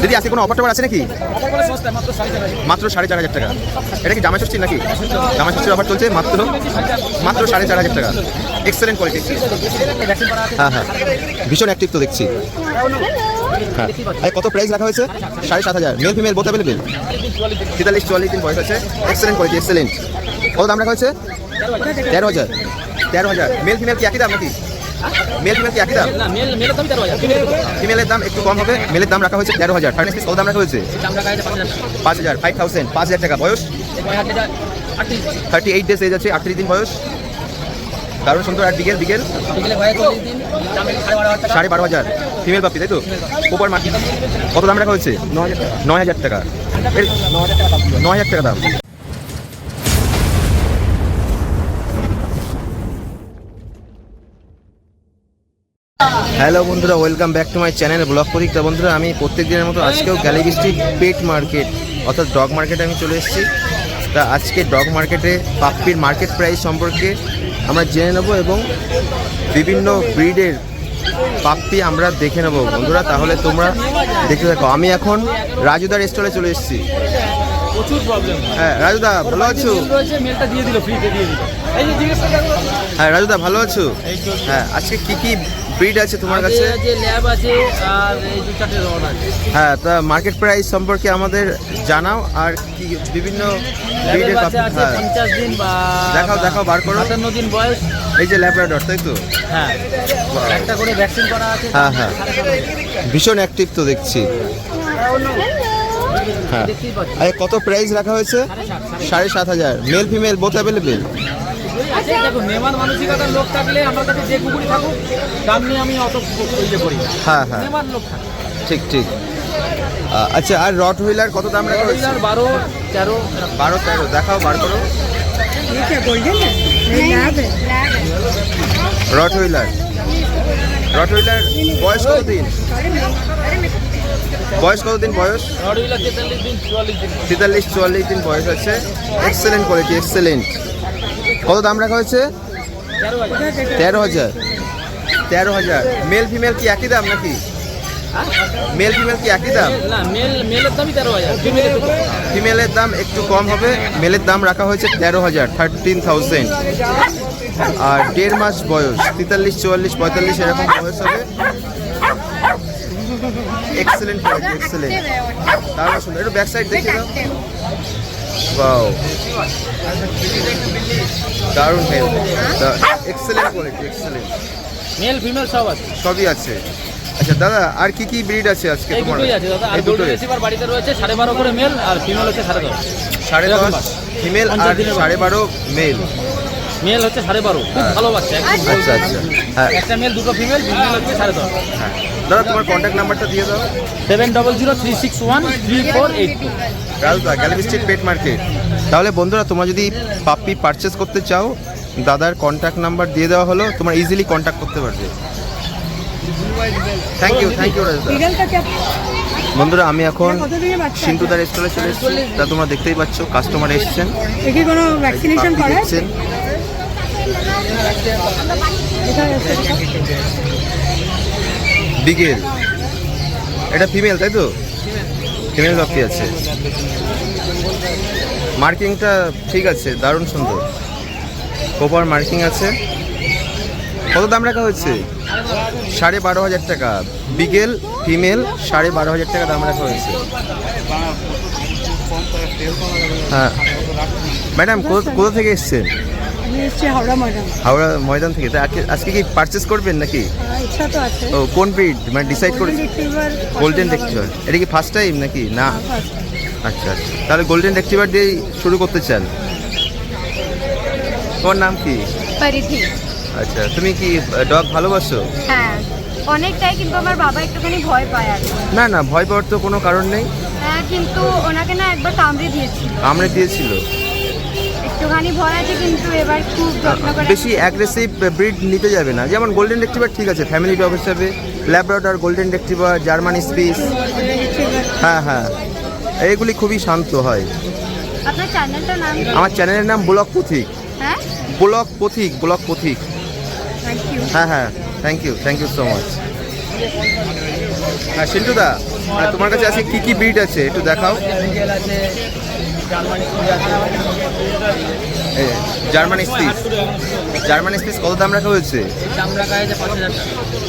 দিদি আজকে কোনো অফার টফার আছে নাকি? মাত্র সাড়ে চার হাজার। টাকা। এটা কি জামা ষষ্ঠী নাকি? জামা ষষ্ঠীর অফার চলছে মাত্র? মাত্র সাড়ে চার হাজার টাকা। এক্সেলেন্ট কোয়ালিটি হ্যাঁ হ্যাঁ। ভীষণ অ্যাক্টিভ তো দেখছি। হ্যাঁ। আর কত প্রাইস রাখা হয়েছে? সাড়ে সাত হাজার। মেল ফিমেল বোথ অ্যাভেলেবেল তেতাল্লিশ চুয়াল্লিশ দিন বয়স আছে। এক্সেলেন্ট কোয়ালিটি এক্সেলেন্ট কত দাম রাখা হয়েছে? তেরো হাজার। তেরো হাজার। মেল ফিমেল কি একই দাম নাকি? মেল ফিমেল কি একই দাম? না মেল মেলের দামই তেরো হাজার। ফিমেলের দাম একটু কম হবে। মেলের দাম রাখা হয়েছে তেরো হাজার। ফাইনাল কত দাম রাখা হয়েছে? পাঁচ হাজার। ফাইভ থাউজেন্ড পাঁচ হাজার টাকা। বয়স? হাজার থার্টি এইট ডেজ এজ আছে আটত্রিশ দিন বয়স। দারুণ সুন্দর। আর বিকেল বিকেল? সাড়ে বারো হাজার টাকা। হাজার। ফিমেল পাপি তাই তো? ওপার মার্কেট কত দাম রাখা হয়েছে? নয় হাজার টাকা। এর- ন হাজার টাকা দাম। হ্যালো বন্ধুরা welcome back to my channel blog পরীক্ষা বন্ধুরা আমি প্রত্যেক দিনের মতো আজকেও গ্যালিবিস্ট্রি পেট মার্কেট অর্থাৎ ডগ মার্কেটে আমি চলে এসেছি। তা আজকে ডগ মার্কেটে পাপ্পির মার্কেট প্রাইস সম্পর্কে আমরা জেনে নেব এবং বিভিন্ন ব্রিডের পাপ্পি আমরা দেখে নেব। বন্ধুরা তাহলে তোমরা দেখতে থাকো। আমি এখন রাজুদার স্টলে চলে এসেছি। প্রচুর প্রবলেম হ্যাঁ রাজুদা ভালো আছো? মেলটা দিয়ে দিল ফ্রিতে দিয়ে দিল। এই যে জিজ্ঞেস করে হ্যাঁ রাজুদা ভালো আছো? হ্যাঁ আজকে কি কি ব্রিড আছে তোমার কাছে? যে ল্যাব আছে আর এই দু চারটে রড আছে। হ্যাঁ তা মার্কেট প্রাইস সম্পর্কে আমাদের জানাও আর কি বিভিন্ন ব্রিডের আছে দিন বা দেখাও, দেখাও, বার করো। সাতান্ন দিন বয়স। এই যে ল্যাবরাডর তাই তো? হ্যাঁ। একটা করে ভ্যাকসিন করা আছে হ্যাঁ হ্যাঁ। ভীষণ অ্যাক্টিভ তো দেখছি। হ্যাঁ। কত প্রাইস রাখা হয়েছে? সাড়ে সাত হাজার। মেল ফিমেল বোথ অ্যাভেলেবেল হ্যাঁ হ্যাঁ ঠিক ঠিক। আচ্ছা আর রট হুইলার কত দাম রাখা হয়েছে? বারো তেরো। বারো তেরো দেখাও বার করো। রট হুইলার রট হুইলার বয়স কত দিন? বয়স কতদিন বয়স? তেতাল্লিশ চুয়াল্লিশ দিন। বয়স আছে। এক্সেলেন্ট কোয়ালিটি এক্সেলেন্ট কত দাম রাখা হয়েছে? তেরো হাজার। তেরো হাজার। মেল ফিমেল কি একই দাম নাকি? মেল ফিমেল কি একই দাম? ফিমেলের দাম একটু কম হবে। মেলের দাম রাখা হয়েছে তেরো হাজার থার্টিন থাউজেন্ড আর দেড় মাস বয়স তেতাল্লিশ চুয়াল্লিশ পঁয়তাল্লিশ এরকম বয়স হবে। এক্সেলেন্ট এক্সেলেন্ট দারুণ সুন্দর একটু ব্যাক সাইড দেখিয়ে দাও বাও দারুণ হেল excellent quality excellent male female সব আছে। সবই আছে। আচ্ছা দাদা আর কি কি ব্রিড আছে আজকে তোমার? আছে দাদা। আর গোল্ডেন রিসিভার বাড়িতে রয়েছে সাড়ে বারো করে মেল আর ফিমেল হচ্ছে সাড়ে দশ। সাড়ে এরকম দশ বাচ্চা। ফিমেল পঞ্চাশ আর দিনের সাড়ে বারো মেল মেল হচ্ছে সাড়ে বারো। খুব ভালো বাচ্চা আচ্ছা আচ্ছা। হ্যাঁ। একটা মেল দুটো ফিমেল ফিমেল হচ্ছে সাড়ে দশ। হ্যাঁ। দাদা তোমার কন্ট্যাক্ট নাম্বারটা দিয়ে দাও। Seven double zero three six one three four eight two. গালদা gallery street pet market. তাহলে বন্ধুরা তোমরা যদি পাপ্পি পারচেস করতে চাও দাদার কন্ট্যাক্ট নাম্বার দিয়ে দেওয়া হলো তোমরা ইজিলি কন্ট্যাক্ট করতে পারবে। থ্যাংক ইউ থ্যাংক ইউ বন্ধুরা আমি এখন সিন্টুদা স্টলে চলে এসেছি। তা তোমরা দেখতেই পাচ্ছ কাস্টমার এসছেন। একে বিগেল এটা ফিমেল তাই তো? ফিমেল পাপ্পি আছে। মার্কিংটা ঠিক আছে, দারুণ সুন্দর। কোপার মার্কিং আছে। কত দাম রাখা হয়েছে? সাড়ে বারো হাজার টাকা। বিগেল ফিমেল সাড়ে বারো হাজার টাকা দাম রাখা হয়েছে। হ্যাঁ। ম্যাডাম কোথা থেকে এসছেন? আমি এসছি হাওড়া ময়দান। হাওড়া ময়দান থেকে। তা আজকে- আজকে কি পারচেস করবেন নাকি? আহ, ইচ্ছা তো আছে। ও কোন ব্রিড মানে ডিসাইড করে গোল্ডেন রেক্টিভার এটা কি ফার্স্ট টাইম নাকি? না? আচ্ছা আচ্ছা। তাহলে গোল্ডেন রেক্টিভার দিয়েই শুরু করতে চান? তোমার নাম কি? পরিধি। আচ্ছা তুমি কি ডগ ভালোবাসো? হ্যাঁ অনেকটাই কিন্তু আমার বাবা একটুখানি ভয় পায় আর না না ভয় পাওয়ার তো কোনো কারণ নেই। হ্যাঁ কিন্তু ওনাকে না একবার কামড়ে দিয়েছি। কামড়ে দিয়েছিল? একটুখানি ভয় আছে কিন্তু এবার খুব যত্ন করে বেশি অ্যাগ্রেসিভ ব্রিড নিতে যাবে না। যেমন গোল্ডেন রেক্টিভার ঠিক আছে ফ্যামিলি ডগ হিসাবে Labrador golden retriever German spitz হ্যাঁ হ্যাঁ। এইগুলি খুবই শান্ত হয়। আপনার চ্যানেলটার নাম আমার চ্যানেলের নাম ব্লক পথিক হ্যাঁ? ব্লক পথিক ব্লক পথিক হ্যাঁ হ্যাঁ। Thank you thank you so much হ্যাঁ সিন্টুদা আর তোমার কাছে আছে কি কি ব্রিড আছে? একটু দেখাও। আছে জার্মানি স্পিস? জার্মান স্পিস কত দাম রাখা হয়েছে?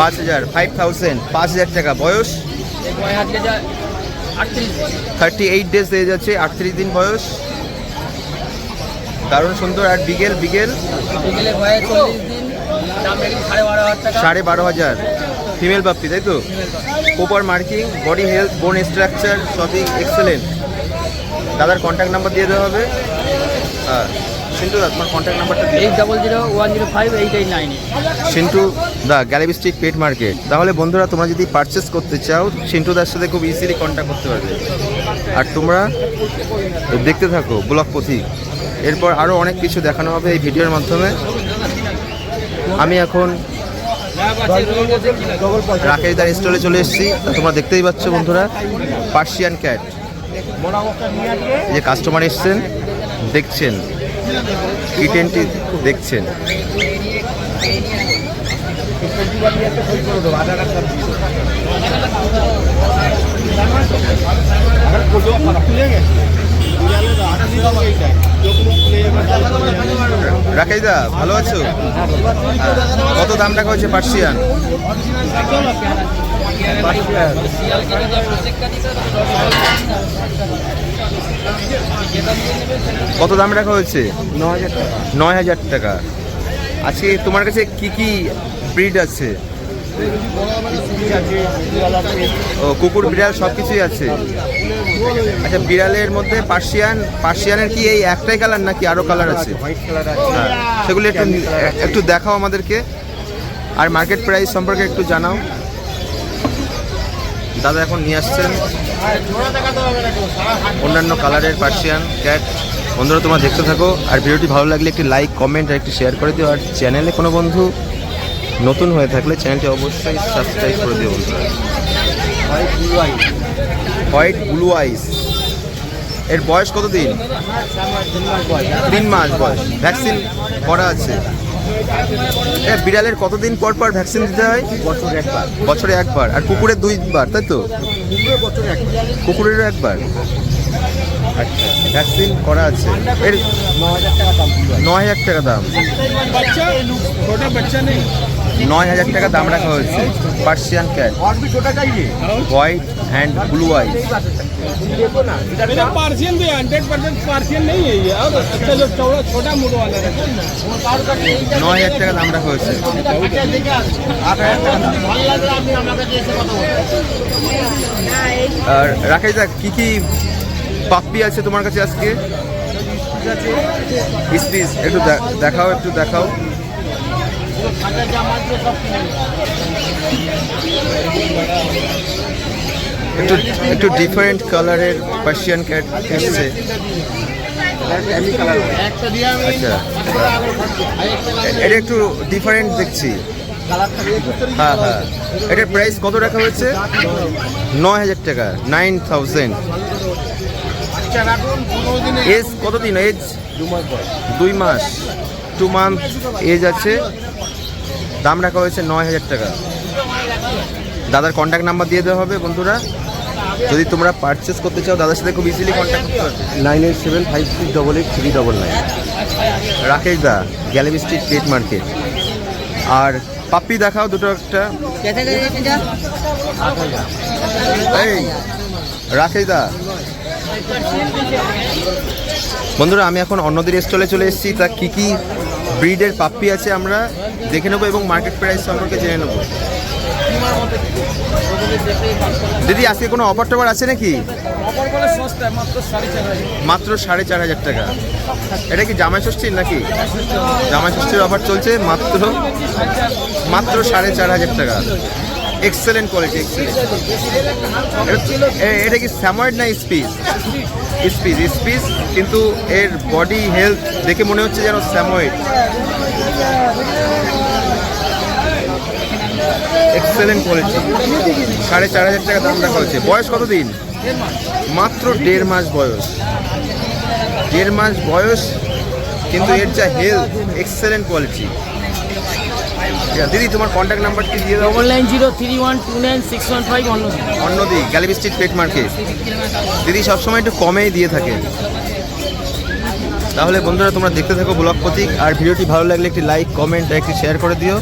পাঁচ হাজার ফাইভ থাউজেন্ড পাঁচ হাজার টাকা। বয়স? থার্টি এইট ডেজ হয়ে যাচ্ছে আটত্রিশ দিন বয়স। দারুণ সুন্দর আর বিগেল বিগেল বিকেলে রেখেছি সাড়ে বারো হাজার ফিমেল বাপ্পি তাই তো? Proper marking body health bone structure সবই এক্সেলেন্ট দাদার কন্ট্যাক্ট নাম্বার দিয়ে দেওয়া হবে। হ্যাঁ সিন্টু দা তোমার কন্ট্যাক্ট নাম্বারটা দিয়ে eight double zero one zero five eight eight nine Sintu da Galiff Street pet market. তাহলে বন্ধুরা তোমরা যদি পারচেস করতে চাও সিন্টু দার সাথে খুব ইজিলি কন্ট্যাক্ট করতে পারবে। আর তোমরা দেখতে থাকো ব্লক পথিক এরপর আরও অনেক কিছু দেখানো হবে এই ভিডিওর মাধ্যমে। আমি এখন রাকেশ দার স্টলে চলে এসেছি। তোমরা দেখতেই পাচ্ছ বন্ধুরা পার্সিয়ান ক্যাট যে কাস্টমার এসছেন, দেখছেন। কিটেনটি দেখছেন। রাকেশ দা ভালো আছো? কত দাম রাখা হয়েছে পার্সিয়ান? কত দাম রাখা হয়েছে? নয় হাজার টাকা। আজকে তোমার কাছে কি কি ব্রিড আছে? ও কুকুর বিড়াল সব কিছুই আছে। আচ্ছা বিড়ালের মধ্যে পার্সিয়ান পার্সিয়ানের কি এই একটাই কালার নাকি আরও কালার আছে? হ্যাঁ সেগুলো একটু একটু দেখাও আমাদেরকে। আর মার্কেট প্রাইস সম্পর্কে একটু জানাও। দাদা এখন নিয়ে আসছেন। অন্যান্য কালারের পার্সিয়ান ক্যাট। বন্ধুরা, তোমরা দেখতে থাকো। আর ভিডিওটি ভালো লাগলে একটি লাইক, কমেন্ট আর একটি শেয়ার করে দিও। আর চ্যানেলে কোনো বন্ধু নতুন হয়ে থাকলে চ্যানেলটি অবশ্যই সাবস্ক্রাইব করে দিও বন্ধুরা। হোয়াইট ব্লু আইস এর বয়স কত দিন তিন মাস বয়স। ভ্যাকসিন করা আছে। এ বিড়ালের কতদিন পর পর ভ্যাকসিন দিতে হয়? বছরে একবার। বছরে একবার। আর কুকুরের দুইবার তাই তো? কুকুরেরও একবার? আচ্ছা। ভ্যাকসিন করা আছে। এর ন হাজার টাকা দাম। নয় হাজার টাকা দাম রাখা হয়েছে। Persian cat white and blue eye मेरा पार्शियन भी हंड्रेड परसेंट पार्शियन नहीं है ये और अच्छा जो चौड़ा छोटा मूड वाला रहता है নয় হাজার টাকা দাম রাখা হয়েছে আর রাকেশ দা কি কি পাপ্পি আছে তোমার কাছে আজকে স্পিস একটু দে- দেখাও একটু দেখাও একটু একটু ডিফারেন্ট কালারের পার্সিয়ান ক্যাট এসছে। আচ্ছা। এটা একটু ডিফারেন্ট দেখছি। হ্যাঁ হ্যাঁ। এটার প্রাইস কত রাখা হয়েছে? নয় হাজার টাকা নাইন থাউজেন্ড এজ কতদিন এজ দুই মাস। টু মান্থ এজ আছে। দাম রাখা হয়েছে নয় হাজার টাকা। দাদার কন্ট্যাক্ট নাম্বার দিয়ে দেওয়া হবে বন্ধুরা। যদি তোমরা পারচেস করতে চাও দাদার সাথে খুব ইজিলি কন্ট্যাক্ট করতে পারবে। Nine eight seven five six double eight three double nine. Rakesh da Galiff Street pet market আর পাপ্পি দেখাও দুটো একটা। এই রাকেশ দা। বন্ধুরা আমি এখন অন্যদের স্টলে চলে এসেছি। তা কী কী ব্রিডের পাপ্পি আছে আমরা দেখে নেব এবং মার্কেট প্রাইস সম্পর্কে জেনে নেব। দিদি আজকে কোনো অফার টফার আছে নাকি? মাত্র সাড়ে চার হাজার। মাত্র সাড়ে চার হাজার টাকা। এটা কি জামাই ষষ্ঠীর নাকি? জামাই ষষ্ঠীর অফার চলছে মাত্র মাত্র সাড়ে চার হাজার টাকা। এক্সেলেন্ট কোয়ালিটি এক্সেলেন্ট এটা কি স্যাময়েড না স্পিস? স্পিস স্পিস কিন্তু এর বডি হেলথ দেখে মনে হচ্ছে যেন স্যাময়েড এক্সেলেন্ট কোয়ালিটি সাড়ে চার হাজার টাকা দাম রাখা হয়েছে। বয়স কত দিন মাত্র দেড় মাস বয়স। দেড় মাস বয়স কিন্তু এর যা হেলথ এক্সেলেন্ট কোয়ালিটি দিদি তোমার কন্ট্যাক্ট নাম্বারটি দিয়ে দাও? Double nine zero three one two nine six one five অন্য অন্যদি গ্যালিবি স্ট্রিট পেট মার্কেট দিদি সবসময় একটু কমেই দিয়ে থাকে তাহলে বন্ধুরা তোমরা দেখতে থাকো ব্লগ প্রতীক। আর ভিডিওটি ভালো লাগলে একটি লাইক কমেন্ট একটি শেয়ার করে দিও।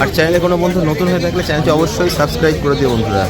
আর চ্যানেলে কোনো বন্ধু নতুন হয়ে থাকলে চ্যানেলটি অবশ্যই সাবস্ক্রাইব করে দিও বন্ধুরা।